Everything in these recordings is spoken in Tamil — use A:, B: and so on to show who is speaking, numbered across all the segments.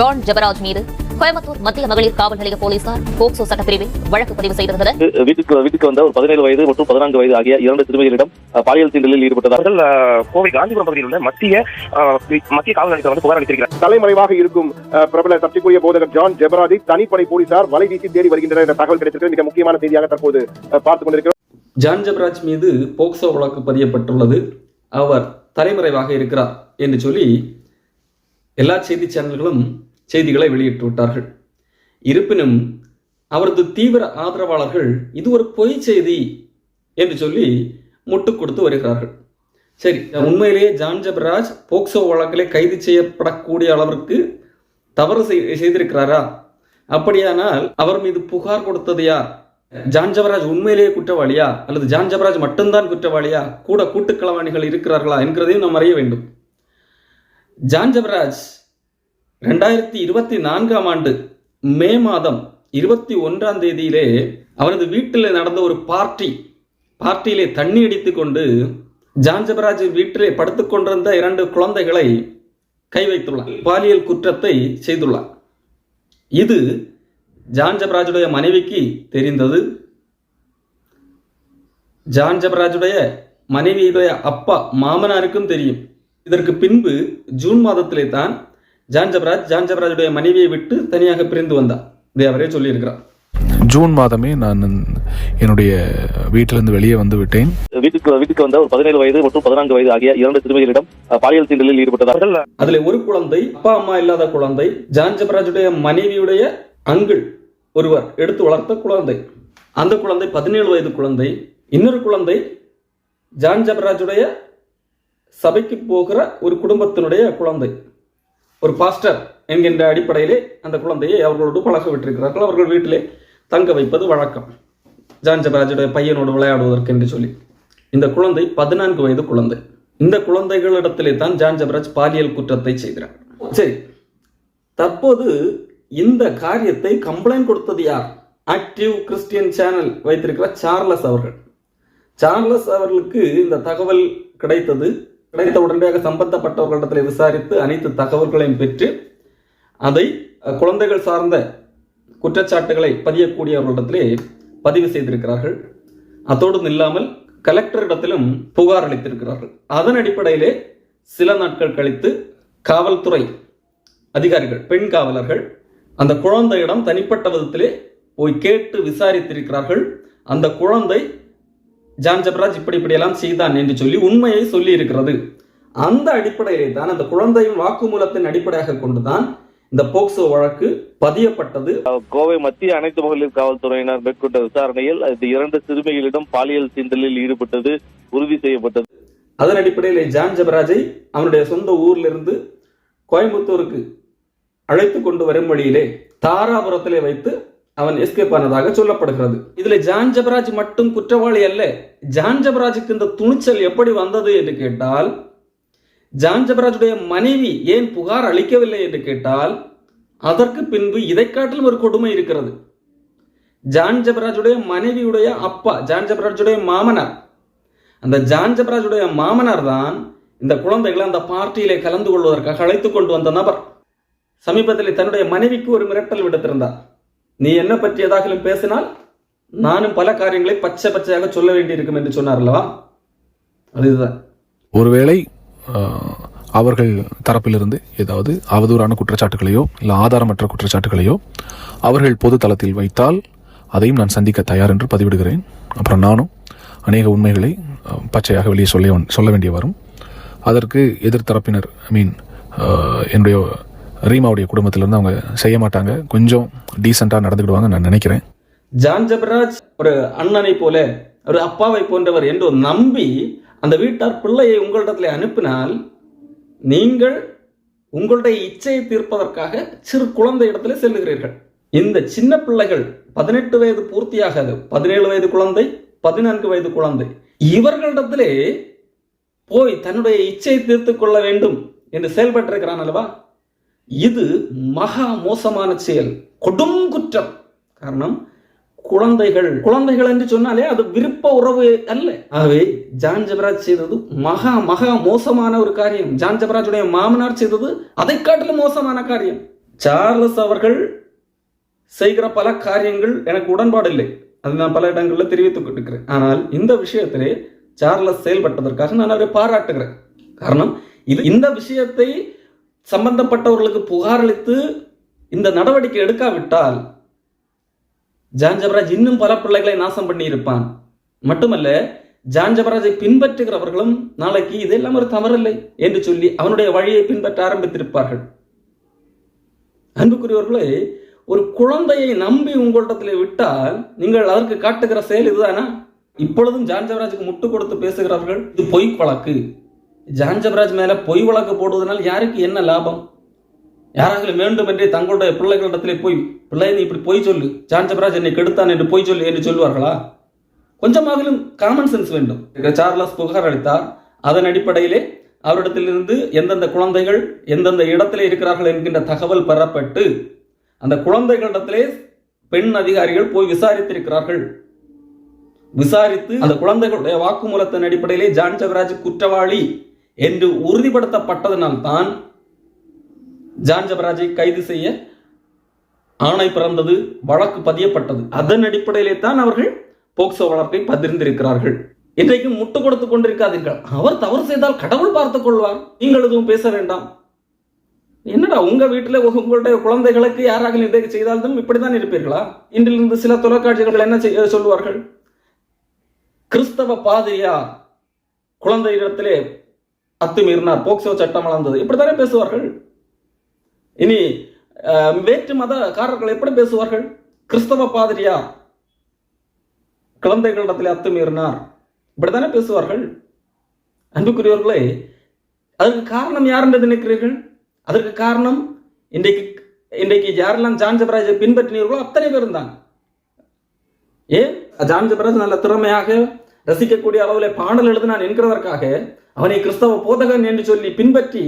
A: ஜான் ஜெபராஜ் மீது கோயம்புத்தூர் மத்திய மகளிர் காவல் நிலைய போலீசார் போக்சோ சட்டப்பிரிவில் வழக்கு பதிவு செய்திருந்தனர்.
B: வீட்டுக்கு வீட்டுக்கு வந்த ஒரு பதினேழு வயது மற்றும் பதினான்கு வயது ஆகிய இரண்டு சிறுமிகளிடம் பாலியல் தீண்டலில்
C: அஹ், கோவை காந்திபுரம் பகுதியில் உள்ள மத்திய மத்திய காவல் நிலையத்தில் வந்து புகார் அளித்திருக்கிறார்.
D: தலைமறைவாக இருக்கும் பிரபல சர்ச்சைக்குரிய போதகர் ஜான் ஜெபராஜை தனிப்படை போலீசார் வலை வீசி தேடி வருகின்றனர். என்ற தகவல் கிடைத்திருக்கிறது. மிக முக்கியமான செய்தியாக தற்போது பார்த்துக் கொண்டிருக்கிறோம்.
E: ஜான் ஜபராஜ் மீது போக்சோ வழக்கு பதியப்பட்டுள்ளது. அவர் தலைமறைவாக இருக்கிறார் என்று சொல்லி எல்லா செய்தி சேனல்களும் செய்திகளை வெளியிட்டு விட்டார்கள் இருப்பினும் அவரது தீவிர ஆதரவாளர்கள் இது ஒரு பொய் செய்தி என்று சொல்லி முட்டுக் கொடுத்து வருகிறார்கள். சரி உண்மையிலேயே ஜான் ஜபராஜ் போக்சோ வழக்கிலே கைது செய்யப்படக்கூடிய அளவிற்கு தவறு செய்திருக்கிறாரா? அப்படியானால் அவர் மீது புகார் கொடுத்தது யார்? ஜான் ஜபராஜ் உண்மையிலேயே குற்றவாளியா? அல்லது ஜான் ஜபராஜ் மட்டும்தான் குற்றவாளியா? கூட கூட்டுக்களவாணிகள் இருக்கிறார்களா என்கிறதையும் நாம் அறிய வேண்டும். ஜான் ஜபராஜ் ரெண்டாயிரத்தி இருபத்தி நான்காம் ஆண்டு மே மாதம் இருபத்தி ஒன்றாம் தேதியிலே அவரது வீட்டில் நடந்த ஒரு பார்ட்டி பார்ட்டியிலே தண்ணி அடித்து கொண்டு ஜான்ஜபராஜ் வீட்டிலே படுத்து கொண்டிருந்த இரண்டு குழந்தைகளை கை வைத்துள்ளார் பாலியல் குற்றத்தை செய்துள்ளார் இது ஜான்ஜபராஜுடைய மனைவிக்கு தெரிந்தது. ஜான்ஜபராஜுடைய மனைவியுடைய அப்பா மாமனாருக்கும் தெரியும். இதற்கு பின்பு ஜூன் மாதத்திலே தான் ஜான் ஜபராஜ் ஜான் ஜபராஜுடைய மனைவியை விட்டு தனியாக பிரிந்து வந்தார் இதை அவரே சொல்லியிருக்கிறார்.
F: ஜூன் மாதமே நான் என்னுடைய வீட்டிலிருந்து வெளியே வந்து விட்டேன்.
B: வீட்டுக்கு வீட்டுக்கு வந்த ஒரு பதினேழு வயது மற்றும் பதினான்கு வயது ஆகிய இரண்டு சிறுமிகளிடம் பாலியல் தீண்டலில் ஈடுபட்டதாக
C: அவர்கள்
E: அதுல ஒரு குழந்தை அப்பா அம்மா இல்லாத குழந்தை ஜான் ஜபராஜுடைய மனைவியுடைய அங்கிள் ஒருவர் எடுத்து வளர்த்த குழந்தை. அந்த குழந்தை பதினேழு வயது குழந்தை. இன்னொரு குழந்தை ஜான் ஜபராஜுடைய சபைக்கு போகிற ஒரு குடும்பத்தினுடைய குழந்தை. ஒரு பாஸ்டர் என்கின்ற அடிப்படையிலே அந்த குழந்தையை அவர்களோடு பழக விட்டிருக்கிறார்கள் அவர்கள் வீட்டிலே தங்க வைப்பது வழக்கம். ஜான் ஜபராஜுடைய பையனோடு விளையாடுவதற்கு என்று சொல்லி. இந்த குழந்தை பதினான்கு வயது குழந்தை. இந்த குழந்தைகளிடத்திலே தான் ஜான் ஜபராஜ் பாலியல் குற்றத்தை செய்கிறார். சரி. தற்போது இந்த காரியத்தை கம்ப்ளைண்ட் கொடுத்தது யார்? ஆக்டிவ் கிறிஸ்டியன் சேனல் வைத்திருக்கிற சார்லஸ் அவர்கள். சார்லஸ் அவர்களுக்கு இந்த தகவல் கிடைத்தது கிடைத்த உடனடியாக சம்பந்தப்பட்டவர்களிடத்தில் விசாரித்து அனைத்து தகவல்களையும் பெற்று அதை குழந்தைகள் சார்ந்த குற்றச்சாட்டுகளை பதியக்கூடியவர்களிடத்திலே பதிவு செய்திருக்கிறார்கள். அத்தோடு இல்லாமல் கலெக்டரிடத்திலும் புகார் அளித்திருக்கிறார்கள். அதன் அடிப்படையிலே சில நாட்கள் கழித்து காவல்துறை அதிகாரிகள் பெண் காவலர்கள் அந்த குழந்தையிடம் தனிப்பட்ட விதத்திலே போய் கேட்டு விசாரித்திருக்கிறார்கள். அந்த குழந்தை ஜான் ஜபராஜ் இப்படி இப்படியெல்லாம் செய்தான் என்று சொல்லி உண்மையை சொல்லி இருக்கிறது அந்த அடிப்படையிலே தான் அந்த குழந்தையின் வாக்குமூலத்தின் அடிப்படையாக கொண்டுதான் இந்த போக்சோ வழக்கு பதியப்பட்டது.
B: கோவை மத்திய அனைத்து மகளிர் காவல்துறையினர் மேற்கொண்ட விசாரணையில் இந்த இரண்டு சிறுமிகளிடம் பாலியல் தீண்டலில் ஈடுபட்டது உறுதி செய்யப்பட்டது.
E: அதன் அடிப்படையில் ஜான் ஜபராஜை அவனுடைய சொந்த ஊரிலிருந்து கோயம்புத்தூருக்கு அழைத்து கொண்டு வரும் வழியிலே தாராபுரத்திலே வைத்து அவன் எஸ்கேப் ஆனதாக சொல்லப்படுகிறது. இதுல ஜான் ஜபராஜ் மட்டும் குற்றவாளி அல்ல. ஜான் ஜபராஜுக்கு இந்த துணிச்சல் எப்படி வந்தது என்று கேட்டால் ஜான் ஜபராஜுடைய மனைவி ஏன் புகார் அளிக்கவில்லை என்று கேட்டால் அதற்கு பின்பு இதை காட்டிலும் ஒரு கொடுமை இருக்கிறது. ஜான் ஜபராஜுடைய மனைவியுடைய அப்பா ஜான் ஜபராஜுடைய மாமனார். அந்த ஜான் ஜபராஜுடைய மாமனார் தான் இந்த குழந்தைகளை அந்த பார்ட்டியிலே கலந்து கொள்வதற்காக அழைத்து கொண்டு வந்த நபர். சமீபத்தில் தன்னுடைய மனைவிக்கு ஒரு மிரட்டல் விடுத்திருந்தார். நீ என்ன பற்றியதாகிலும் பேசினால் நானும் பல காரியங்களை பச்சை பச்சையாக சொல்ல வேண்டியிருக்கும் என்று சொன்னார் அல்லவா? அதுதான்.
F: ஒருவேளை அவர்கள் தரப்பிலிருந்து ஏதாவது அவதூறான குற்றச்சாட்டுகளையோ இல்லை ஆதாரமற்ற குற்றச்சாட்டுகளையோ அவர்கள் பொது தளத்தில் வைத்தால் அதையும் நான் சந்திக்க தயார் என்று பதிவிடுகிறேன். அப்புறம் நானும் அநேக உண்மைகளை பச்சையாக வெளியே சொல்ல சொல்ல வேண்டிய வரும் அதற்கு எதிர்த்தரப்பினர் ஐ மீன் என்னுடைய ரீமாவுடைய குடும்பத்திலிருந்து அவங்க செய்ய மாட்டாங்க. கொஞ்சம் டீசெண்டாக நடந்துக்கிடுவாங்க நான் நினைக்கிறேன்.
E: ஜான் ஜபராஜ் ஒரு அண்ணனை போல ஒரு அப்பாவை போன்றவர் என்று நம்பி அந்த வீட்டார் பிள்ளையை உங்களிடத்தில் அனுப்பினால் நீங்கள் உங்களுடைய இச்சையை தீர்ப்பதற்காக சிறு குழந்தை இடத்துல செல்லுகிறீர்கள். இந்த சின்ன பிள்ளைகள் பதினெட்டு வயது பூர்த்தியாகாது. பதினேழு வயது குழந்தை பதினான்கு வயது குழந்தை. இவர்களிடத்திலே போய் தன்னுடைய இச்சையை தீர்த்து கொள்ள வேண்டும் என்று செயல்பட்டிருக்கிறான் அல்லவா? இது மகா மோசமான செயல் கொடும் குற்றம். காரணம் குழந்தைகள். குழந்தைகள் என்று சொன்னாலே அது விருப்ப உறவு அல்ல. ஆகவே ஜான் ஜபராஜ் செய்தது மகா மகா மோசமான ஒரு காரியம். ஜான் ஜபராஜுடைய மாமனார் செய்தது அதை காட்டிலும் மோசமான காரியம். சார்லஸ் அவர்கள் செய்கிற பல காரியங்கள் எனக்கு உடன்பாடு இல்லை அது நான் பல இடங்களில் தெரிவித்துக் கொண்டிருக்கிறேன் ஆனால் இந்த விஷயத்திலே சார்லஸ் செயல்பட்டதற்காக நான் அவரை பாராட்டுகிறேன். காரணம் இது இந்த விஷயத்தை சம்பந்தப்பட்டவர்களுக்கு புகாரளித்து இந்த நடவடிக்கை எடுக்காவிட்டால் ஜான் ஜபராஜ் இன்னும் பல பிள்ளைகளை நாசம் பண்ணி இருப்பான் மட்டுமல்ல ஜான் ஜபராஜை பின்பற்றுகிறவர்களும் நாளைக்கு இதெல்லாம் ஒரு தவறில்லை என்று சொல்லி அவனுடைய வழியை பின்பற்ற ஆரம்பித்திருப்பார்கள். அன்புக்குரியவர்களே ஒரு குழந்தையை நம்பி உங்களிடத்தில் விட்டால் நீங்கள் அதற்கு காட்டுகிற செயல் இதுதானா? இப்பொழுதும் ஜான்ஜபராஜுக்கு முட்டு கொடுத்து பேசுகிறவர்கள் இது பொய் வழக்கு. ஜான் ஜபராஜ் மேல பொய் வழக்கு போடுவதனால் யாருக்கு என்ன லாபம்? யாராங்களும் வேண்டும் என்றே தங்களுடைய பிள்ளைகளிடத்திலே போய் பிள்ளை நீ இப்படி பொய் சொல்லு. ஜான் ஜபராஜ் என்னை கெடுத்தான் என்று பொய் சொல்லு என்று சொல்வார்களா? கொஞ்சமாகிலும் காமன் சென்ஸ் வேண்டும். சார்லஸ் புகார் அளித்தார். அதன் அடிப்படையிலே அவரிடத்திலிருந்து எந்தெந்த குழந்தைகள் எந்தெந்த இடத்திலே இருக்கிறார்கள் என்கின்ற தகவல் பெறப்பட்டு அந்த குழந்தைகளிடத்திலே பெண் அதிகாரிகள் போய் விசாரித்திருக்கிறார்கள். விசாரித்து அந்த குழந்தைகளுடைய வாக்குமூலத்தின் அடிப்படையிலே ஜான்ஜபராஜ் குற்றவாளி. என்று உறுதிப்படுத்தப்பட்டதனால்தான் ஜான் ஜபராஜை கைது செய்ய ஆணை பிறந்தது வழக்கு பதியப்பட்டது. அதன் அடிப்படையிலே தான் அவர்கள் போக்சோ வழக்கை பதிர்ந்திருக்கிறார்கள் இன்றைக்கு முட்டு கொடுத்து கொண்டிருக்காதீர்கள். அவர் தவறு செய்தால் கடவுள் பார்த்துக் கொள்வார். நீங்கள் எதுவும் பேச வேண்டாம். என்னடா உங்க வீட்டில் உங்களுடைய குழந்தைகளுக்கு யாராக இதை செய்தாலும் இப்படித்தான் இருப்பீர்களா? இன்றிலிருந்து சில தொலைக்காட்சிகள் என்ன செய்ய சொல்லுவார்கள்? கிறிஸ்தவ பாதிரியார் குழந்தையிடத்திலே அத்துமீறினார். போக்சோ சட்டம் வளர்ந்தது. இப்படித்தானே பேசுவார்கள்? இனி அஹ், வேற்று மதக்காரர்கள் எப்படி பேசுவார்கள்? கிறிஸ்தவ பாதிரியார் குழந்தைகளிடத்தில் அத்துமீறினார். இப்படித்தானே பேசுவார்கள்? அன்புக்குரியவர்களே அதற்கு காரணம் யார் என்று நினைக்கிறீர்கள்? அதற்கு காரணம் இன்றைக்கு இன்றைக்கு யாரெல்லாம் ஜான் ஜபராஜை பின்பற்றினீர்களோ அத்தனை பேரும் தான் ஏன்? ஜான் ஜபராஜ் நல்ல திறமையாக ரசிக்கக்கூடிய அளவில் பாடல் எழுதினான் என்கிறதற்காக அவனை கிறிஸ்தவ போதகன் என்று சொல்லி பின்பற்றி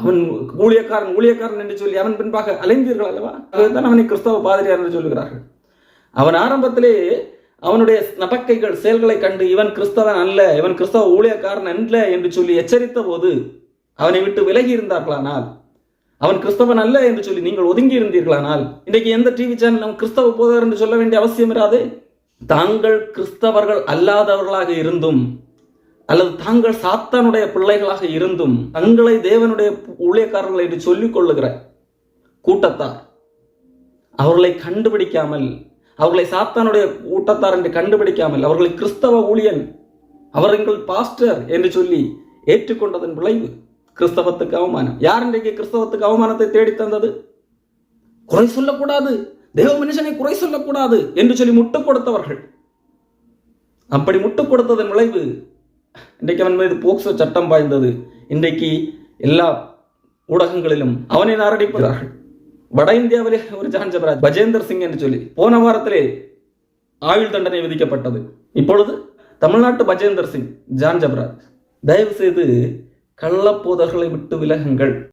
E: அவன் ஊழியக்காரன் ஊழியக்காரன் என்று சொல்லி அவன் பின்பாக அலைந்தீர்கள் அல்லவா? அதுதான் அவனை கிறிஸ்தவ பாதிரியார் என்று சொல்லுகிறார்கள். அவன் ஆரம்பத்திலே அவனுடைய நபக்கைகள் செயல்களை கண்டு இவன் கிறிஸ்தவன் அல்ல இவன் கிறிஸ்தவ ஊழியக்காரன் அல்ல என்று சொல்லி எச்சரித்த போது அவனை விட்டு விலகி இருந்தார்களானால் அவன் கிறிஸ்தவன் அல்ல என்று சொல்லி நீங்கள் ஒதுங்கி இருந்தீர்களானால் இன்றைக்கு எந்த டிவி சேனலும் கிறிஸ்தவ போதகர் என்று சொல்ல வேண்டிய அவசியம் இராது. தாங்கள் கிறிஸ்தவர்கள் அல்லாதவர்களாக இருந்தும் அல்லது தாங்கள் சாத்தானுடைய பிள்ளைகளாக இருந்தும் தங்களை தேவனுடைய ஊழியக்காரர்கள் என்று சொல்லிக் கொள்ளுகிற கூட்டத்தார் அவர்களை கண்டுபிடிக்காமல் அவர்களை சாத்தானுடைய கூட்டத்தார் என்று கண்டுபிடிக்காமல் அவர்களை கிறிஸ்தவ ஊழியன் அவர் எங்கள் பாஸ்டர் என்று சொல்லி ஏற்றுக்கொண்டதன் விளைவு கிறிஸ்தவத்துக்கு அவமானம். யார் இன்றைக்கு கிறிஸ்தவத்துக்கு அவமானத்தை தேடி தந்தது குறை சொல்லக்கூடாது. தேவ மனுஷனை குறை சொல்லக்கூடாது என்று சொல்லி முட்டு கொடுத்தவர்கள் அப்படி முட்டு கொடுத்ததன் விளைவு இன்றைக்கு அவன் மீது போக்சோ சட்டம் பாய்ந்தது. இன்றைக்கு எல்லா ஊடகங்களிலும் அவனை நாரடிப்பார்கள் வட இந்தியாவிலே ஒரு ஜான் ஜபராஜ் பஜேந்தர் சிங் என்று சொல்லி போன வாரத்திலே ஆயுள் தண்டனை விதிக்கப்பட்டது. இப்பொழுது தமிழ்நாட்டு பஜேந்தர் சிங் ஜான் ஜபராஜ் தயவு செய்து கள்ளப்போதர்களை விட்டு விலகுங்கள்.